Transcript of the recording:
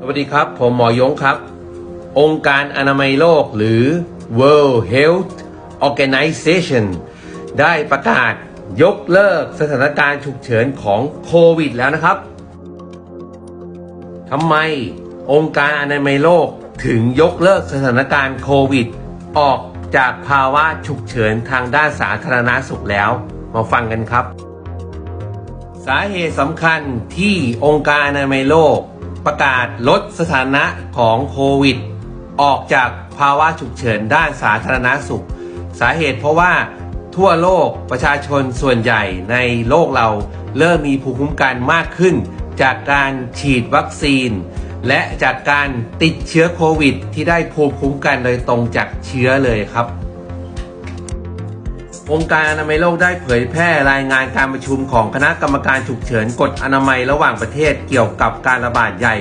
สวัสดีครับ ผมหมอยงครับ องค์การอนามัยโลกหรือ World Health Organization ได้ประกาศยกเลิกสถานการณ์ฉุกเฉินของโควิดแล้วนะครับทำไมองค์การอนามัยโลกถึงยกเลิกสถานการณ์โควิด ออกจากภาวะฉุกเฉินทางด้านสาธารณาสุขแล้ว มาฟังกันครับ สาเหตุสำคัญที่องค์การอนามัยโลก ประกาศลดสถานะของโควิด ออกจากภาวะฉุกเฉินด้านสาธารณาสุข สาเหตุเพราะว่าทั่วโลกประชาชนส่วนใหญ่ในโลกเราเริ่มมีภูมิคุ้มกันมากขึ้น จากการฉีดวัคซีน และจากการติดเชื้อโควิด ที่ได้ภูมิคุ้มกันโดยตรงจากเชื้อเลยครับ องค์การอนามัยโลกได้เผยแพร่รายงานการประชุมของคณะกรรมการฉุกเฉินกฎอนามัยระหว่างประเทศเกี่ยวกับการระบาดใหญ่